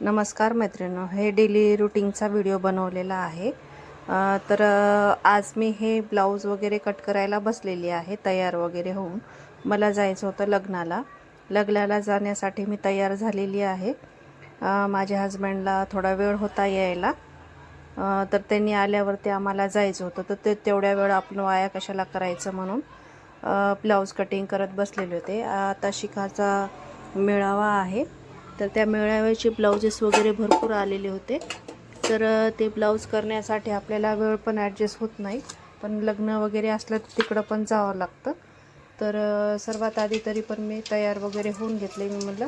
नमस्कार मैत्रिणी हे डेली रुटीनचा व्हिडिओ बनवलेला आहे. तर आज मी हे ब्लाऊज वगैरे कट करायला बसलेली आहे तयार वगैरे होऊन. मला जायचं होतं लग्नाला. लग्नाला जाण्यासाठी मी तयार झालेली आहे. माझ्या हजबंडला थोडा वेळ होता यायला. तर त्यांनी आल्यावरती आम्हाला जायचं होतं. तर ते तेवढ्या वेळ आपण वाया कशाला करायचं म्हणून ब्लाऊज कटिंग करत बसलेले होते. आता शिकाचा मेळावा आहे. तर त्या मेळाव्याचे ब्लाउजेस वगैरे भरपूर आलेले होते. तर ते ब्लाऊज करण्यासाठी आपल्याला वेळ पण ॲडजस्ट होत नाही. पण लग्न वगैरे असलं तर तिकडं पण जावं लागतं. तर सर्वात आधी तरी पण मी तयार वगैरे होऊन घेतले. मी म्हटलं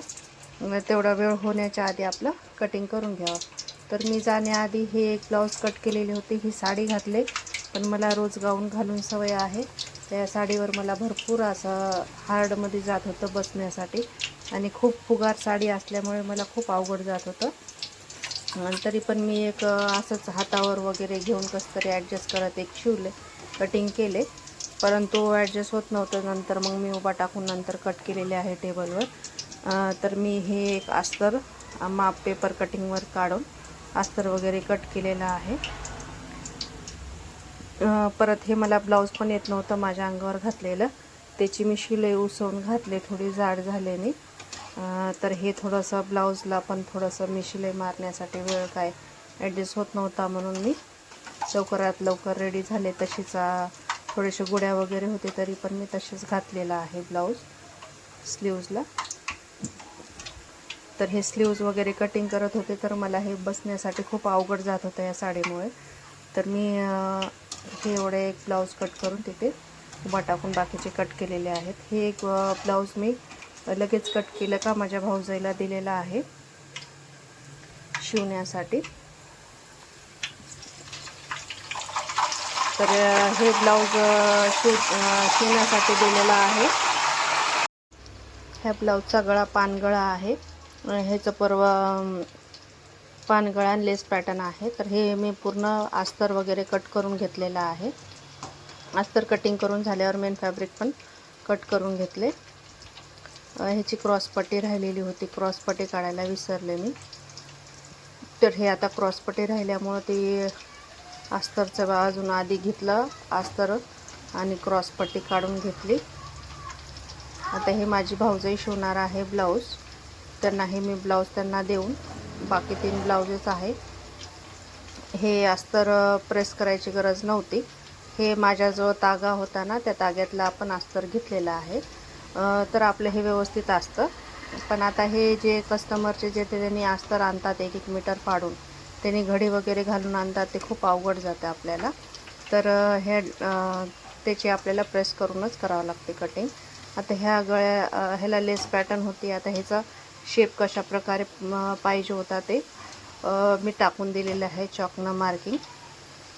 मग तेवढा वेळ होण्याच्या आधी आपलं कटिंग करून घ्यावं. तर मी जाण्याआधी हे एक ब्लाऊज कट केलेली होती. ही साडी घातले. पण मला रोज गाऊन घालून सवय आहे. त्या साडीवर मला भरपूर असं हार्डमध्ये जात होतं बसण्यासाठी. आणि खूप फुगार साडी असल्यामुळे मला खूप अवघड जात होतं. तरी पण मी एक असंच हातावर वगैरे घेऊन कसं तरी ॲडजस्ट करत एक शिवले कटिंग केले. परंतु ॲडजस्ट होत नव्हतं. नंतर मग मी उभा टाकून नंतर कट केलेले आहे टेबलवर तर मी हे एक अस्तर माप पेपर कटिंगवर काढून अस्तर वगैरे कट केलेलं आहे. परत हे मला ब्लाऊज पण येत नव्हतं माझ्या अंगावर घातलेलं. त्याची मी शिलाई उसवून घातले थोडी जाड झाल्याने. तर हे थोडंसं ब्लाऊजला पण थोडंसं मी शिलाई मारण्यासाठी वेळ काय ॲडजस्ट होत नव्हता म्हणून मी लवकरात लवकर रेडी झाले. तशीच थोडेसे गुड्या वगैरे होते तरी पण मी तसेच घातलेला आहे ब्लाऊज स्लीव्जला तर हे स्लीव्ज वगैरे कटिंग करत होते तर मला हे बसण्यासाठी खूप अवघड जात होतं या साडीमुळे. तर मी हे एवढे एक ब्लाऊज कट करून तिथे उभा टाकून बाकीचे कट केलेले आहेत. हे एक ब्लाऊज मी लगेच कट केलं का माझ्या भाऊजाईला दिलेला आहे. शिवण्यासाठी. तर हे ब्लाऊज शिव शिवण्यासाठी दिलेला आहे. ह्या ब्लाऊजचा गळा पानगळा आहे. ह्याचं परवा पानगळा आणि लेस पॅटर्न आहे. तर हे मी पूर्ण अस्तर वगैरे कट करून घेतलेलं आहे. अस्तर कटिंग करून झाल्यावर मेन फॅब्रिक पण कट करून घेतले. ह्याची क्रॉसपट्टी राहिलेली होती. क्रॉसपट्टी काढायला विसरले मी. तर हे आता क्रॉसपट्टी राहिल्यामुळं ते अस्तरचं बा- अजून आधी घेतलं अस्तर आणि क्रॉसपट्टी काढून घेतली. आता हे माझी भाऊजही शिवणार आहे ब्लाऊज. त्यांना हे मी ब्लाऊज त्यांना देऊन बाकी तीन ब्लाऊजेस आहे. हे अस्तर प्रेस करायची गरज नव्हती. हे माझ्याजवळ तागा होता ना त्या ताग्यातला आपण अस्तर घेतलेला आहे. तर आपलं हे व्यवस्थित असतं. पण आता हे जे कस्टमरचे जे ते त्यांनी अस्तर आणतात एक एक मीटर पाडून त्यांनी घडी वगैरे घालून आणतात ते खूप अवघड जातं आपल्याला. तर हे त्याची आपल्याला प्रेस करूनच करावं लागते कटिंग आता ह्या गळ्या ह्याला लेस पॅटर्न होती. आता ह्याचा शेप कशा प्रकारे पाहिजे होता ते मी टाकून दिलेलं आहे चॉकनं मार्किंग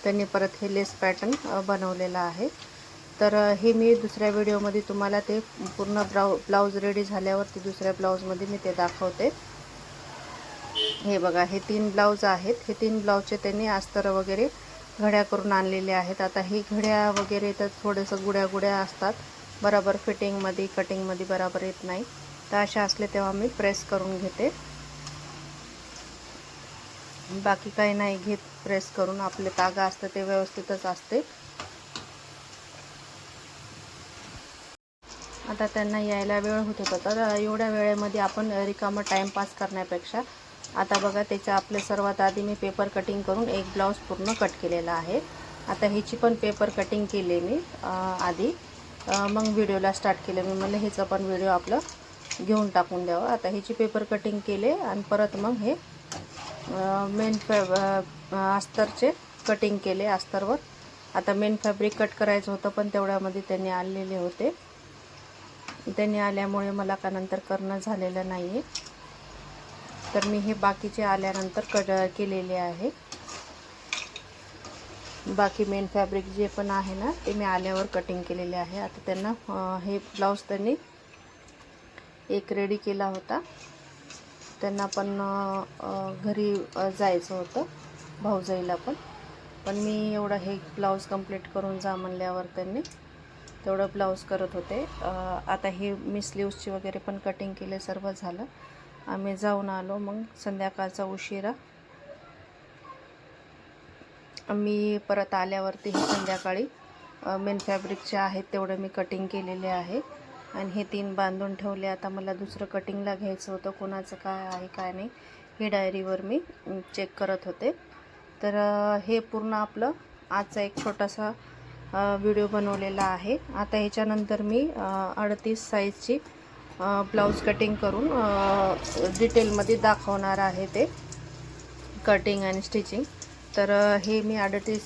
त्यांनी परत हे लेस पॅटर्न बनवलेला बनवलेलं आहे. तर हे मी दुसऱ्या व्हिडिओमध्ये तुम्हाला ते पूर्ण ब्लाऊ ब्लाऊज रेडी झाल्यावरती दुसऱ्या ब्लाऊजमध्ये मी ते दाखवते. हे बघा हे तीन ब्लाऊज आहेत. हे तीन ब्लाऊजचे त्यांनी अस्तर वगैरे घड्या करून आणलेले आहेत. आता हे घड्या वगैरे तर थोडंसं गुड्या गुड्या असतात. बरोबर फिटिंगमध्ये कटिंगमध्ये बरोबर येत नाही. तर अशा असले तेव्हा मी प्रेस करून घेते. बाकी काही नाही घेत प्रेस करून. आपले तागा असतं ते व्यवस्थितच असते. आता त्यांना यायला वेळ होत होता. तर एवढ्या वेळेमध्ये आपण रिकामं टाईमपास करण्यापेक्षा आता बघा त्याच्या आपलं सर्वात आधी मी पेपर कटिंग करून एक ब्लाऊज पूर्ण कट केलेला आहे. आता ह्याची पण पेपर कटिंग केली मी आधी. मग व्हिडिओला स्टार्ट केलं मी. म्हणलं ह्याचं पण व्हिडिओ आपलं घेऊन टाकून द्यावं. आता ह्याची पेपर कटिंग केले आणि परत मग हे मेन फॅब अस्तरचे कटिंग केले अस्तरवर आता मेन फॅब्रिक कट करायचं होतं पण तेवढ्यामध्ये त्यांनी आणलेले होते. त्यांनी आल्यामुळे मला का नंतर करणं झालेलं नाही आहे तर मी हे बाकीचे आल्यानंतर कट केलेले आहे. बाकी मेन फॅब्रिक जे पण आहे ना ते मी आल्यावर कटिंग केलेले आहे. आता त्यांना हे ब्लाऊज त्यांनी एक रेडी केला होता. त्यांना पण घरी जायचं होतं. भाऊजाईला पण. पण मी एवढं हे ब्लाऊज कंप्लीट करून जा म्हणल्यावर त्यांनी तेवढं ब्लाऊज करत होते. आता हे मी स्लीव्सची वगैरे पण कटिंग केले सर्व झालं. आम्ही जाऊन आलो मग संध्याकाळचा उशिरा मी परत आल्यावरती हे संध्याकाळी मेन फॅब्रिकचे आहेत तेवढं मी कटिंग केलेले आहे. आणि हे तीन बांधून ठेवले. आता मला दुसरं कटिंगला घ्यायचं होतं. कोणाचं काय आहे काय नाही हे डायरीवर मी चेक करत होते. तर हे पूर्ण आपलं आजचा एक छोटासा व्हिडिओ बनवलेला आहे. आता ह्याच्यानंतर मी अडतीस साईजची ब्लाऊज कटिंग करून डिटेलमध्ये दाखवणार आहे ते. कटिंग आणि स्टिचिंग तर हे मी अडतीस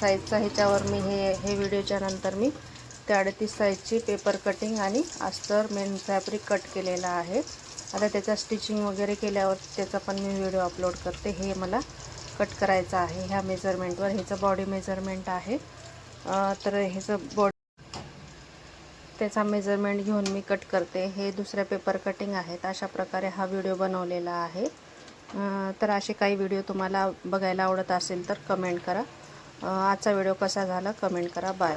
साईजचा ह्याच्यावर मी हे हे व्हिडिओच्या नंतर मी त्या अडतीस साईजची पेपर कटिंग आणि अस्तर मेन फॅब्रिक कट केलेला आहे. आता त्याचा स्टिचिंग वगैरे केल्यावर त्याचा पण मी व्हिडिओ अपलोड करते. हे मला कट करायचं आहे. ह्या मेजरमेंटवर ह्याचं बॉडी मेजरमेंट आहे. तर ह्याचं बॉडी त्याचा मेजरमेंट घेऊन मी कट करते. हे दुसऱ्या पेपर कटिंग आहेत. अशा प्रकारे हा व्हिडिओ बनवलेला आहे. तर असे काही व्हिडिओ तुम्हाला बघायला आवडत असेल तर कमेंट करा. आजचा व्हिडिओ कसा झाला कमेंट करा. बाय